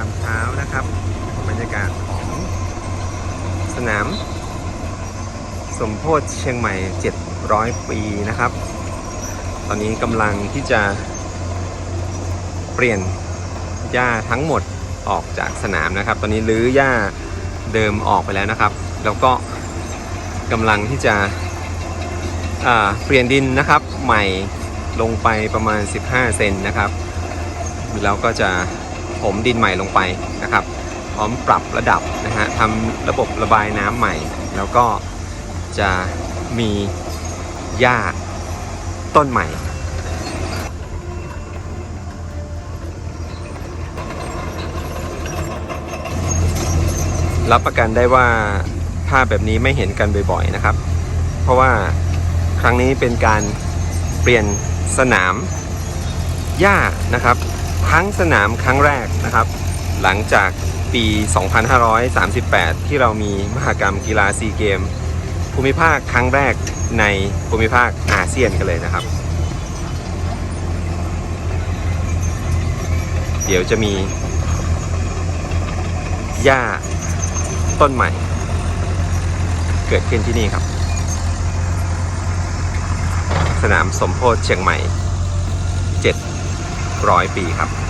ามเช้านะครับ บรรยากาศของสนาม สมโพธิเชียงใหม่ 700 ปีนะครับ ตอนนี้กำลังที่จะเปลี่ยนหญ้าทั้งหมดออกจากสนามนะครับ ตอนนี้ลื้อหญ้าเดิมออกไปแล้วนะครับ แล้วก็กำลังที่จะเปลี่ยนดินนะครับใหม่ลงไปประมาณ 15 เซนนะครับ แล้วก็จะ ถมดินใหม่ลงไปนะครับ พร้อมปรับระดับนะฮะทำระบบระบายน้ำใหม่ แล้วก็จะมีหญ้าต้นใหม่รับประกันได้ว่าภาพแบบนี้ไม่เห็นกันบ่อยๆนะครับ เพราะว่าครั้งนี้เป็นการเปลี่ยนสนามหญ้านะครับ ทั้งสนามครั้งแรกนะครับ หลังจากปี 2538 ที่เรามีมหกรรมกีฬาซีเกม ภูมิภาคครั้งแรกในภูมิภาคอาเซียนกันเลยนะครับ เดี๋ยวจะมีหญ้าต้นใหม่ เกิดขึ้นที่นี่ครับ สนามสมโพธิเชียงใหม่ 700ปีครับ